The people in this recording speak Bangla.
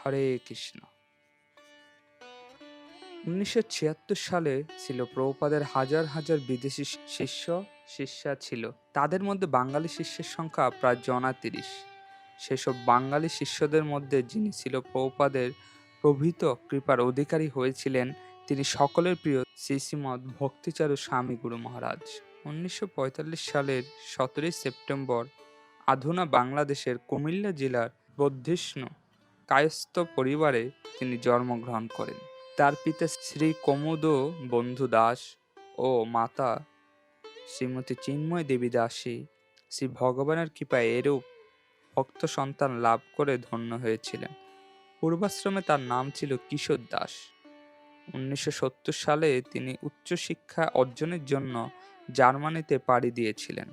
হরে কৃষ্ণ। উনিশশো ছিয়াত্তর সালে ছিল প্রভুপাদের হাজার হাজার বিদেশি শিষ্য, শিষ্যা ছিল। তাদের মধ্যে বাঙালি শিষ্যের সংখ্যা প্রায় জনা তিরিশ সেসব বাঙালি শিষ্যদের মধ্যে যিনি ছিল প্রভুপাদের প্রভৃত কৃপার অধিকারী হয়েছিলেন, তিনি সকলের প্রিয় শ্রীশ্রীমদ ভক্তিচারু স্বামী গুরু মহারাজ। উনিশশো পঁয়তাল্লিশ সালের সতেরোই সেপ্টেম্বর আধুনা বাংলাদেশের কুমিল্লা জেলার বৌদ্ধিষ্ণু কায়স্থ পরিবারে তিনি জন্মগ্রহণ করেন। তার পিতা শ্রী কমোদ বন্ধু দাস ও মাতা শ্রীমতী চিন্ময় দেবী দাসী। শ্রী ভগবানের কৃপায় এরূপ ভক্ত সন্তান লাভ করে ধন্য হয়েছিলেন। পূর্বাশ্রমে তার নাম ছিল কিশোর দাস। উনিশশো সত্তর সালে তিনি উচ্চশিক্ষা অর্জনের জন্য জার্মানিতে পাড়ি দিয়েছিলেন।